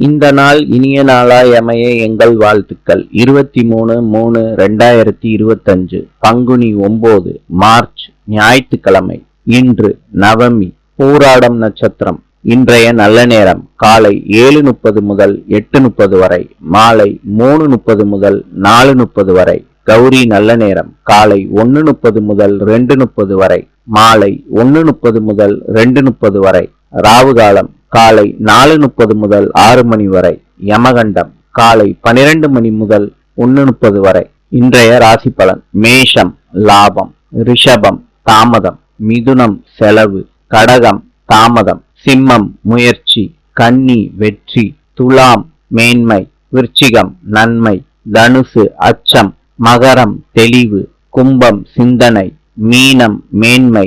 இந்த நாள் இனிய நாளாய் அமைய எங்கள் வாழ்த்துக்கள். இருபத்தி மூணு மூணு ரெண்டாயிரத்தி இருபத்தஞ்சு பங்குனி ஒன்பது மார்ச் ஞாயிற்றுக்கிழமை இன்று நவமி பூராடம் நட்சத்திரம் இன்றைய நல்ல நேரம் காலை ஏழு முப்பது முதல் எட்டு முப்பது வரை மாலை மூணு முப்பது முதல் நாலு முப்பது வரை கௌரி நல்ல நேரம் காலை ஒன்று முப்பது முதல் ரெண்டு முப்பது வரை மாலை ஒன்று முப்பது முதல் ரெண்டு முப்பது வரை ராவு காலம் காலை நாலு முப்பது முதல் ஆறு மணி வரை யமகண்டம் காலை பனிரெண்டு மணி முதல் ஒன்று முப்பது வரை. இன்றைய ராசி பலன் மேஷம் லாபம் ரிஷபம் தாமதம் மிதுனம் செலவு கடகம் தாமதம் சிம்மம் முயற்சி கன்னி வெற்றி துலாம் மேன்மை விருச்சிகம் நன்மை தனுசு அச்சம் மகரம் தெளிவு கும்பம் சிந்தனை மீனம் மேன்மை